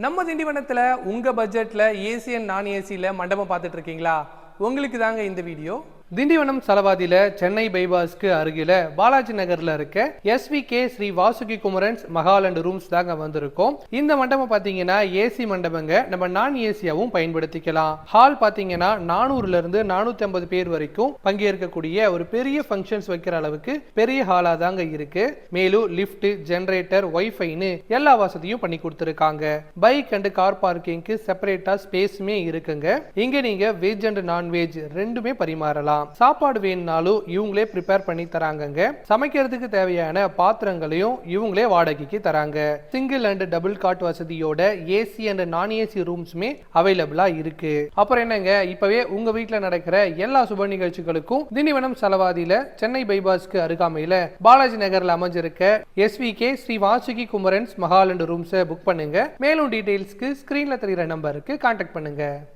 நம்ம திண்டிவனத்தில் உங்கள் பட்ஜெட்டில் ஏசி அண்ட் நான் ஏசியில் மண்டபம் பார்த்துட்ருக்கீங்களா உங்களுக்கு தாங்க இந்த வீடியோ திண்டிவனம் சலவாதியில் சென்னை பைபாஸ்க்கு அருகில பாலாஜி நகர்ல இருக்க SV K Sri Vasuki Kumarans Mahal and rooms தாங்க வந்திருக்கோம். இந்த மண்டபம் பாத்தீங்கன்னா ஏசி மண்டபங்க. நம்ம நான் ஏசியாவும் பயன்படுத்திக்கலாம். ஹால் பாத்தீங்கன்னா நானூறுல இருந்து நானூத்தி ஐம்பது பேர் வரைக்கும் பங்கேற்கக்கூடிய ஒரு பெரிய ஃபங்க்ஷன்ஸ் வைக்கிற அளவுக்கு பெரிய ஹாலா தாங்க இருக்கு. மேலும் லிஃப்ட் ஜெனரேட்டர் ஒய்ஃபைன்னு எல்லா வசதியும் பண்ணி கொடுத்துருக்காங்க. பைக் அண்ட் கார் பார்க்கிங்க்கு செப்பரேட்டா ஸ்பேஸுமே இருக்குங்க. இங்க நீங்க வெஜ் அண்ட் நான்வெஜ் ரெண்டுமே பரிமாறலாம். சாப்பாடு வேணும்னாலும் இவங்களே ப்ரிப்பேர் பண்ணி தராங்கங்க. சமைக்கிறதுக்கு தேவையான பாத்திரங்களையும் இவங்களே வாடகைக்கு தராங்க. சிங்கிள் அண்ட் டபுள் காட் வசதியோட ஏசி அண்ட் நான் ஏசி ரூம்ஸுமே அவைலபிளா இருக்கு. அப்புறம் என்னங்க இப்பவே உங்க வீட்டில் நடக்கிற எல்லா சுப நிகழ்ச்சிகளுக்கும் திண்டிவனம் செலவாதியில சென்னை பைபாஸ்க்கு அருகாமையில பாலாஜி நகர்ல அமைஞ்சிருக்க எஸ்விகே ஸ்ரீ வாசுகி குமரன்ஸ் மகாலண்ட் ரூம்ஸை புக் பண்ணுங்க. மேலும் டீடைல்ஸ்க்கு ஸ்கிரீன்ல தெரியுற நம்பருக்கு கான்டாக்ட் பண்ணுங்க.